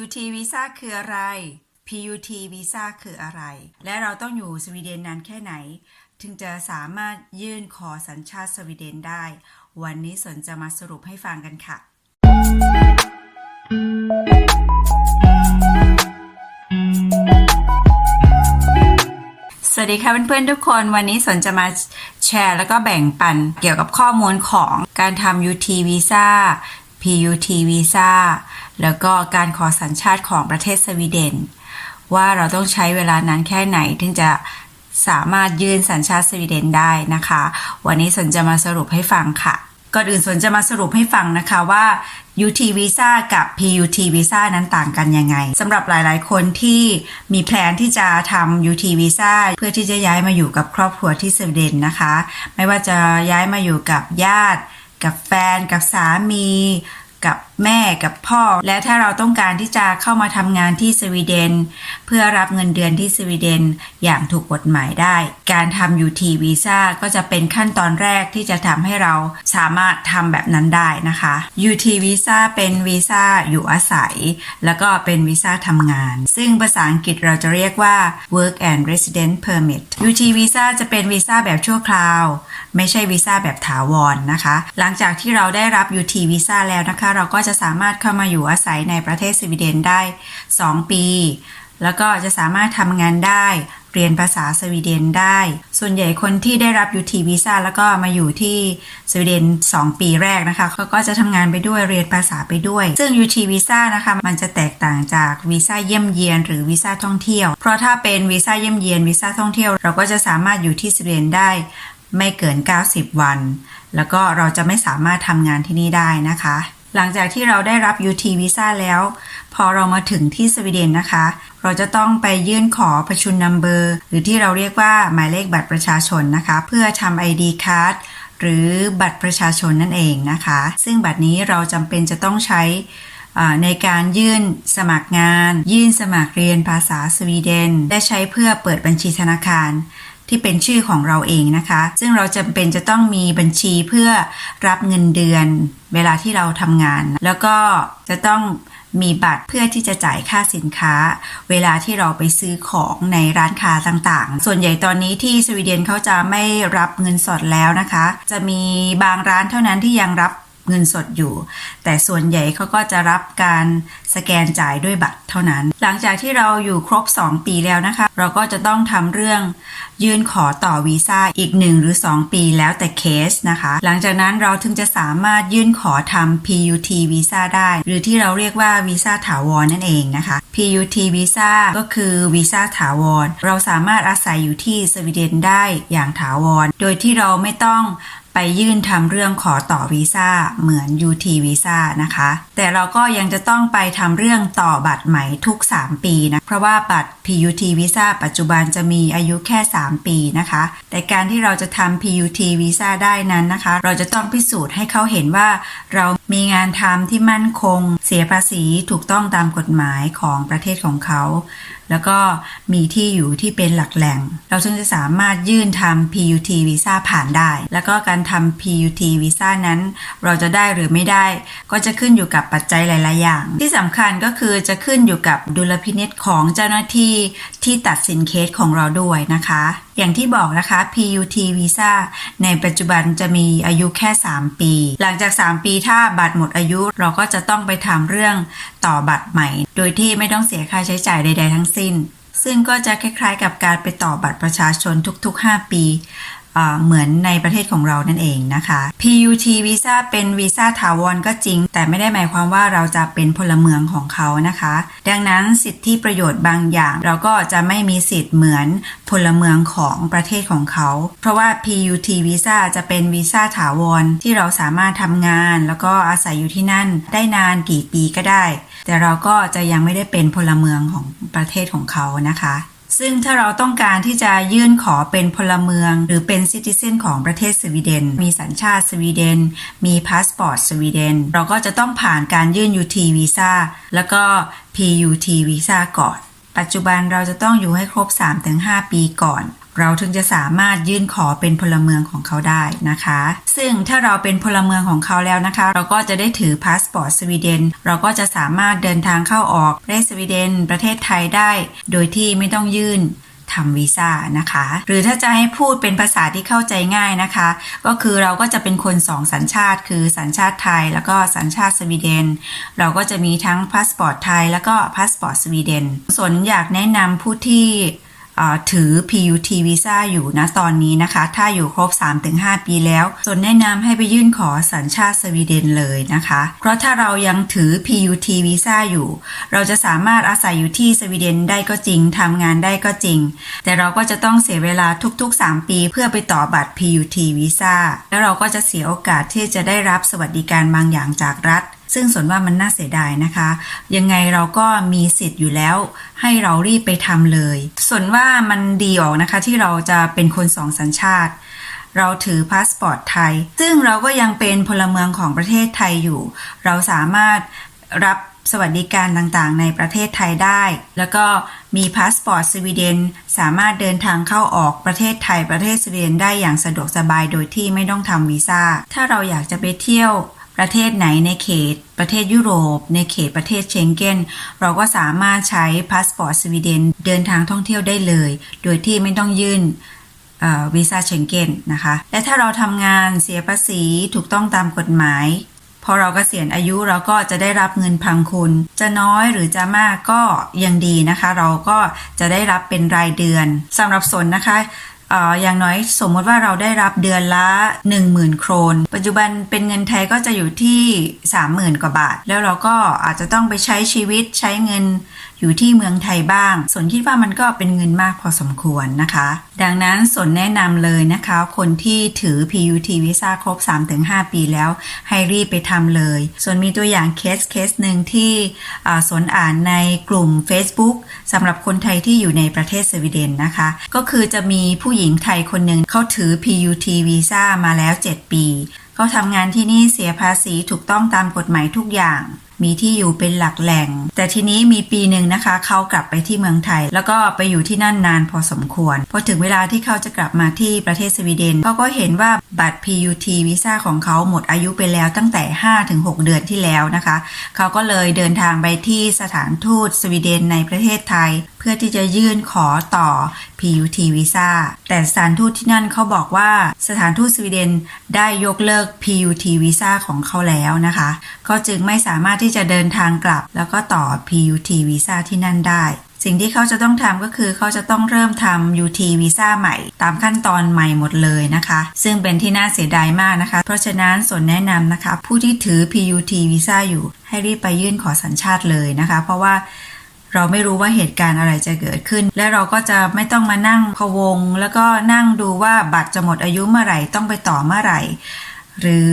UT Visa คืออะไร PUT Visa คืออะไร และเราต้องอยู่สวีเดนนานแค่ไหน ถึงจะสามารถยื่นขอสัญชาติสวีเดนได้ วันนี้สนจะมาสรุปให้ฟังกันค่ะ สวัสดีค่ะเพื่อนๆทุกคน วันนี้สนจะมาแชร์แล้วก็แบ่งปันเกี่ยวกับข้อมูลของการทำ UT Visa PUT Visa แล้วก็การขอสัญชาติของประเทศสวีเดน ว่าเราต้องใช้เวลานานแค่ไหนถึงจะสามารถยื่นสัญชาติสวีเดนได้นะคะ วันนี้สนจะมาสรุปให้ฟังค่ะ ก่อนอื่นสนจะมาสรุปให้ฟังนะคะว่า UT Visa กับ PUT Visa นั้นต่างกันยังไงสำหรับหลายๆ คนที่มีแพลนที่จะทำ UT Visa เพื่อที่จะย้ายมาอยู่กับครอบครัวที่สวีเดนนะคะ ไม่ว่าจะย้ายมาอยู่กับญาติ กับแฟน กับสามี กับ แม่กับพ่อ และถ้าเราต้องการที่จะเข้ามาทำงานที่สวีเดน เพื่อรับเงินเดือนที่สวีเดนอย่างถูกกฎหมายได้ การทำ UT Visa ก็จะเป็นขั้นตอนแรกที่จะทำให้เราสามารถทำแบบนั้นได้นะคะ UT Visa เป็นวีซ่าอยู่อาศัย แล้วก็เป็นวีซ่าทำงาน ซึ่งภาษาอังกฤษเราจะเรียกว่า Work and Resident Permit UT Visa จะเป็นวีซ่าแบบชั่วคราว ไม่ใช่วีซ่าแบบถาวรนนะคะ หลังจากที่เราได้รับ UT Visa แล้วนะคะ เราก็จะะสามารถเข้ามาอยู่อาศัยในประเทศสวีเดนได้ 2 ปี แล้วก็จะสามารถทำงานได้ เรียนภาษาสวีเดนได้ ส่วนใหญ่คนที่ได้รับ UT Visa แล้วก็มาอยู่ที่สวีเดน 2 ปีแรกนะคะเขาก็จะทำงานไปด้วยเรียนภาษาไปด้วย ซึ่ง UT Visa นะคะมันจะแตกต่างจากวีซ่าเยี่ยมเยียนหรือวีซ่าท่องเที่ยว เพราะถ้าเป็นวีซ่าเยี่ยมเยียนวีซ่าท่องเที่ยว เราก็จะสามารถอยู่ที่สวีเดนได้ไม่เกิน 90 วัน แล้วก็เราจะไม่สามารถทำงานที่นี่ได้นะคะ หลังจากที่เราได้รับ UT Visa แล้ว พอเรามาถึงที่สวีเดนนะคะ เราจะต้องไปยื่นขอประชุนนัมเบอร์ หรือที่เราเรียกว่าหมายเลขบัตรประชาชนนะคะ เพื่อทำ ID card หรือบัตรประชาชนนั่นเองนะคะ ซึ่งบัตรนี้เราจำเป็นจะต้องใช้ในการยื่นสมัครงาน ยื่นสมัครเรียนภาษาสวีเดน และใช้เพื่อเปิดบัญชีธนาคาร ที่เป็นชื่อของเราเองนะคะ ซึ่งเราจำเป็นจะต้องมีบัญชีเพื่อรับเงินเดือน เวลาที่เราทำงาน แล้วก็จะต้องมีบัตรเพื่อที่จะจ่ายค่าสินค้า เวลาที่เราไปซื้อของในร้านค้าต่างๆ ส่วนใหญ่ตอนนี้ที่สวีเดนเขาจะไม่รับเงินสดแล้วนะคะ จะมีบางร้านเท่านั้นที่ยังรับ เงินสดอยู่ แต่ส่วนใหญ่เขาก็จะรับการสแกนจ่ายด้วยบัตรเท่านั้น หลังจากที่เราอยู่ครบ 2 ปีแล้วนะคะ เราก็จะต้องทำเรื่องยื่นขอต่อวีซ่าอีก 1 หรือ 2 ปีแล้วแต่เคสนะคะ หลังจากนั้นเราถึงจะสามารถยื่นขอทำ PUT วีซ่าได้ หรือที่เราเรียกว่าวีซ่าถาวรนั่นเองนะคะ PUT วีซ่าก็คือวีซ่าถาวร เราสามารถอาศัยอยู่ที่สวีเดนได้อย่างถาวร โดยที่เราไม่ต้อง ไปยื่นทำเรื่องขอต่อวีซ่าเหมือน UT วีซ่านะคะ แต่เราก็ยังจะต้องไปทำเรื่องต่อบัตรใหม่ทุก 3 ปีนะ เพราะว่าบัตร PUT วีซ่าปัจจุบันจะมีอายุแค่ 3 ปีนะคะ แต่การที่เราจะทำ PUT วีซ่าได้นั้นนะคะ เราจะต้องพิสูจน์ให้เขาเห็นว่า เรามีงานทำที่มั่นคง เสียภาษีถูกต้องตามกฎหมายของประเทศของเขา แล้วก็มีที่อยู่ที่เป็นหลักแหล่ง เราจึงจะสามารถยื่นทำ PUT วีซ่าผ่านได้ แล้วก็การทำ PUT วีซ่านั้น เราจะได้หรือไม่ได้ ก็จะขึ้นอยู่กับปัจจัยหลาย ๆ อย่าง ที่สำคัญก็คือจะขึ้นอยู่กับดุลพินิษของเจ้าหน้าที่ที่ตัดสินเคสของเราด้วยนะคะอย่างที่บอกนะคะ PUT วีซ่าในปัจจุบันจะมีอายุแค่ 3 ปี หลังจาก 3 ปีถ้าบัตรหมดอายุเราก็จะต้องไปทำเรื่องต่อบัตรใหม่ โดยที่ไม่ต้องเสียค่าใช้จ่ายใด ๆ ทั้งสิ้น ซึ่งก็จะคล้ายๆ กับการไปต่อบัตรประชาชนทุก ๆ 5 ปี เหมือนในประเทศของเรานั่นเองนะคะ PUT วีซ่าเป็นวีซ่าถาวรก็จริง แต่ไม่ได้หมายความว่าเราจะเป็นพลเมืองของเขานะคะ ดังนั้นสิทธิประโยชน์บางอย่าง เราก็จะไม่มีสิทธิ์เหมือนพลเมืองของประเทศของเขา เพราะว่า PUT วีซ่าจะเป็นวีซ่าถาวรที่เราสามารถทำงาน แล้วก็อาศัยอยู่ที่นั่นได้นานกี่ปีก็ได้ แต่เราก็จะยังไม่ได้เป็นพลเมืองของประเทศของเขานะคะ ซึ่งถ้าเราต้องการที่จะยื่นขอเป็นพลเมือง หรือเป็นซิติเซนของประเทศสวีเดน มีสัญชาติสวีเดน มีพาสปอร์ตสวีเดน เราก็จะต้องผ่านการยื่น UT วีซ่าแล้วก็ PUT วีซ่าก่อน ปัจจุบันเราจะต้องอยู่ให้ครบ 3-5 ปีก่อน เราถึงจะสามารถยื่นขอเป็นพลเมืองของเขาได้นะคะ ซึ่งถ้าเราเป็นพลเมืองของเขาแล้วนะคะ เราก็จะได้ถือพาสปอร์ตสวีเดน เราก็จะสามารถเดินทางเข้าออกประเทศสวีเดน ประเทศไทยได้ โดยที่ไม่ต้องยื่นทำวีซ่านะคะ หรือถ้าจะให้พูดเป็นภาษาที่เข้าใจง่ายนะคะ ก็คือเราก็จะเป็นคนสองสัญชาติ คือสัญชาติไทย แล้วก็สัญชาติสวีเดน เราก็จะมีทั้งพาสปอร์ตไทย แล้วก็พาสปอร์ตสวีเดนส่วนอยากแนะนำผู้ที่ ถือ PUT วีซ่าอยู่นะตอนนี้นะคะ ถ้าอยู่ครบ 3-5 ปีแล้วส่วนแนะนำให้ไปยื่นขอสัญชาติสวีเดนเลยนะคะ เพราะถ้าเรายังถือ PUT วีซ่าอยู่ เราจะสามารถอาศัยอยู่ที่สวีเดนได้ก็จริงทำงานได้ก็จริง แต่เราก็จะต้องเสียเวลาทุก ๆ 3 ปีเพื่อไปต่อบัตร PUT วีซ่าแล้วเราก็จะเสียโอกาสที่จะได้รับสวัสดิการบางอย่างจากรัฐ ซึ่งส่วนว่ามันน่าเสียดายนะคะ ยังไงเราก็มีสิทธิ์อยู่แล้ว ให้เรารีบไปทำเลย ส่วนว่ามันดีออกนะคะที่เราจะเป็นคนสองสัญชาติ เราถือพาสปอร์ตไทย ซึ่งเราก็ยังเป็นพลเมืองของประเทศไทยอยู่ เราสามารถรับสวัสดิการต่างๆ ในประเทศไทยได้ แล้วก็มีพาสปอร์ตสวีเดน สามารถเดินทางเข้าออกประเทศไทยประเทศสวีเดนได้อย่างสะดวกสบายโดยที่ไม่ต้องทำวีซ่า ถ้าเราอยากจะไปเที่ยว ประเทศไหนในเขตประเทศยุโรป ในเขตประเทศเชงเก้น เราก็สามารถใช้พาสปอร์ตสวีเดนเดินทางท่องเที่ยวได้เลย โดยที่ไม่ต้องยื่นวีซ่าเชงเก้นนะคะ และถ้าเราทำงานเสียภาษีถูกต้องตามกฎหมาย พอเรากเกษียณอายุเราก็จะได้รับเงินพังคุณ จะน้อยหรือจะมากก็ยังดีนะคะ เราก็จะได้รับเป็นรายเดือนสำหรับสนนะคะ อย่างน้อยสมมติว่าเราได้รับเดือนละ 10,000 โครน ปัจจุบันเป็นเงินไทยก็จะอยู่ที่ 30,000 กว่าบาท แล้วเราก็อาจจะต้องไปใช้ชีวิตใช้เงิน อยู่ที่เมืองไทยบ้าง สนคิดว่ามันก็เป็นเงินมากพอสมควรนะคะ ดังนั้นสนแนะนำเลยนะคะ คนที่ถือ PUT วีซ่าครบ 3-5 ปีแล้ว ให้รีบไปทำเลย ส่วนมีตัวอย่างเคสเคสหนึ่งที่สนอ่านในกลุ่ม Facebook สำหรับคนไทยที่อยู่ในประเทศสวีเดนนะคะ ก็คือจะมีผู้หญิงไทยคนหนึ่งเขาถือ PUT วีซ่ามาแล้ว 7 ปีเขาทำงานที่นี่เสียภาษีถูกต้องตามกฎหมายทุกอย่าง มีที่อยู่เป็นหลักแหล่ง แต่ทีนี้มีปีหนึ่งนะคะเขากลับไปที่เมืองไทย แล้วก็ไปอยู่ที่นั่นนานพอสมควรพอถึงเวลาที่เขาจะกลับมาที่ประเทศสวีเดนเขาก็เห็นว่าบัตร PUT วีซ่าของเขาหมดอายุไปแล้วตั้งแต่ 5-6 เดือนที่แล้วนะคะ เขาก็เลยเดินทางไปที่สถานทูตสวีเดนในประเทศไทย พื่อที่จะยื่นขอต่อ PUT วีซ่าแต่สถานทูตที่นั่นเขาบอกว่าสถานทูตสวีเดนได้ยกเลิก PUT วีซ่าของเขาแล้วนะคะ ก็จึงไม่สามารถที่จะเดินทางกลับ แล้วก็ต่อ PUT วีซ่าที่นั่นได้สิ่งที่เขาจะต้องทำก็คือเขาจะต้องเริ่มทำ UT วีซ่าใหม่ ตามขั้นตอนใหม่หมดเลยนะคะ ซึ่งเป็นที่น่าเสียดายมากนะคะ เพราะฉะนั้นส่วนแนะนำนะคะ ผู้ที่ถือ PUT วีซ่าอยู่ให้รีบไปยื่นขอสัญชาติเลยนะคะ เพราะว่า เราไม่รู้ว่าเหตุการณ์อะไรจะเกิดขึ้น และเราก็จะไม่ต้องมานั่งพะวง แล้วก็นั่งดูว่าบัตรจะหมดอายุเมื่อไหร่ต้องไปต่อเมื่อไหร่ หรือ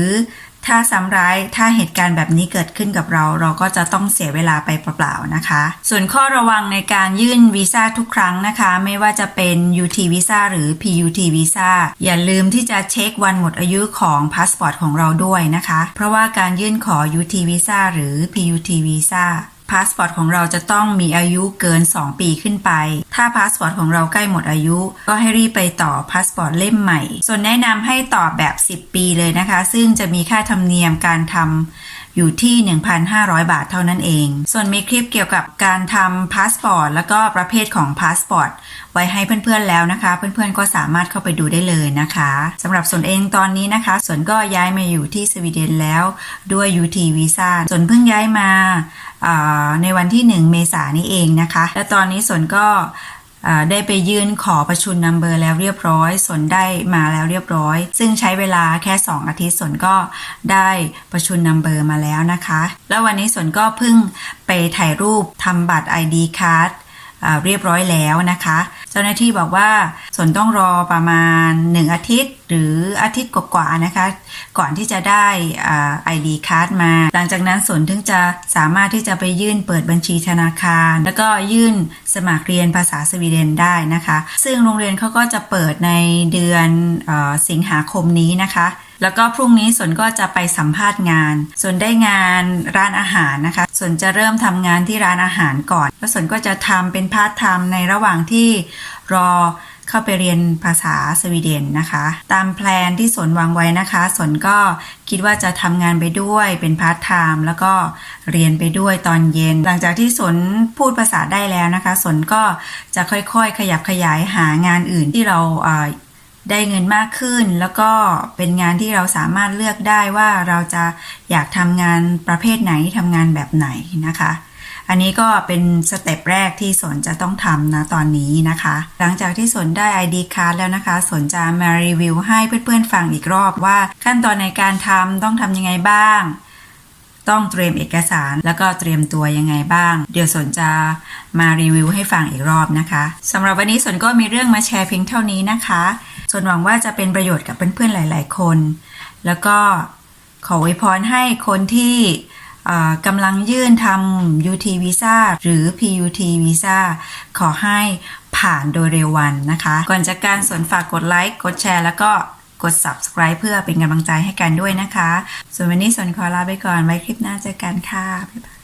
ถ้าซ้ำร้ายถ้าเหตุการณ์แบบนี้เกิดขึ้นกับเรา เราก็จะต้องเสียเวลาไปเปล่าๆนะคะ ส่วนข้อระวังในการยื่นวีซ่าทุกครั้งนะคะ ไม่ว่าจะเป็น UT วีซ่าหรือ PUT วีซ่าอย่าลืมที่จะเช็ควันหมดอายุของพาสปอร์ตของเราด้วยนะคะ เพราะว่าการยื่นขอ UT วีซ่าหรือ PUT วีซ่า พาสปอร์ตของเราจะต้องมีอายุเกิน 2 ปีขึ้นไป ถ้าพาสปอร์ตของเราใกล้หมดอายุ ก็ให้รีบไปต่อพาสปอร์ตเล่มใหม่ ส่วนแนะนำให้ต่อแบบ 10 ปีเลยนะคะ ซึ่งจะมีค่าธรรมเนียมการทำอยู่ที่ 1,500 บาทเท่านั้นเอง ส่วนมีคลิปเกี่ยวกับการทำพาสปอร์ตแล้วก็ประเภทของพาสปอร์ต ไว้ให้เพื่อนๆแล้วนะคะ เพื่อนๆก็สามารถเข้าไปดูได้เลยนะคะสำหรับส่วนเองตอนนี้นะคะส่วนก็ย้ายมาอยู่ที่สวีเดนแล้วด้วย UT วีซ่าส่วนเพิ่งย้ายมาในวันที่ 1 เมษายนนี้เองนะคะ และตอนนี้สนก็ได้ไปยื่นขอประชุมนัมเบอร์แล้วเรียบร้อย สนได้มาแล้วเรียบร้อย ซึ่งใช้เวลาแค่ 2 อาทิตย์สนก็ได้ประชุมนัมเบอร์มาแล้วนะคะ แล้ววันนี้สนก็เพิ่งไปถ่ายรูปทำบัตร ID card เรียบร้อยแล้วนะคะ เจ้าหน้าที่บอกว่าส่วนต้องรอประมาณ 1 อาทิตย์ หรืออาทิตย์กว่าๆนะคะ ก่อนที่จะได้อ ID card มา หลังจากนั้นส่วนถึงจะสามารถที่จะไปยื่นเปิดบัญชีธนาคาร แล้วก็ยื่นสมัครเรียนภาษาสวีเดนได้นะคะ ซึ่งโรงเรียนเขาก็จะเปิดในเดือนออสิงหาคมนี้นะคะ แล้วก็พรุ่งนี้สนก็จะไปสัมภาษณ์งานส่วนได้งานร้านอาหารนะคะส่วนจะเริ่มทำงานที่ร้านอาหารก่อน แล้วสนก็จะทำเป็นพาร์ทไทม์ในระหว่างที่รอเข้าไปเรียนภาษาสวีเดนนะคะ ตามแพลนที่สนวางไว้นะคะ สนก็คิดว่าจะทำงานไปด้วยเป็นพาร์ทไทม์แล้วก็เรียนไปด้วยตอนเย็น หลังจากที่สนพูดภาษาได้แล้วนะคะ สนก็จะค่อยๆ ขยับขยายหางานอื่นที่เราเอ่อ ได้เงินมากขึ้น แล้วก็เป็นงานที่เราสามารถเลือกได้ว่าเราจะอยากทำงานประเภทไหนทำงานแบบไหนนะคะ อันนี้ก็เป็นสเต็ปแรกที่สนจะต้องทำนะตอนนี้นะคะ หลังจากที่สนได้ ID card แล้วนะคะ สนจะมารีวิวให้เพื่อนๆฟังอีกรอบว่าขั้นตอนในการทำต้องทำยังไงบ้างต้องเตรียมเอกสารแล้วก็เตรียมตัวยังไงบ้าง เดี๋ยวสนจะมารีวิวให้ฟังอีกรอบนะคะสำหรับวันนี้สนก็มีเรื่องมาแชร์เพียงเท่านี้นะคะ สนหวังว่าจะเป็นประโยชน์กับเพื่อนๆ หลาย ๆ คน แล้วก็ขออวยพรให้คนที่กำลังยื่นทำ UT Visa หรือ PUT Visa ขอให้ผ่านโดยเร็ววันนะคะ ก่อนจากการสนฝากกดไลค์ กดแชร์ แล้วก็กด subscribe เพื่อเป็นกำลังใจให้กันด้วยนะคะ ส่วนวันนี้สนขอลาไปก่อน ไว้คลิปหน้าเจอกันค่ะ บ๊ายบาย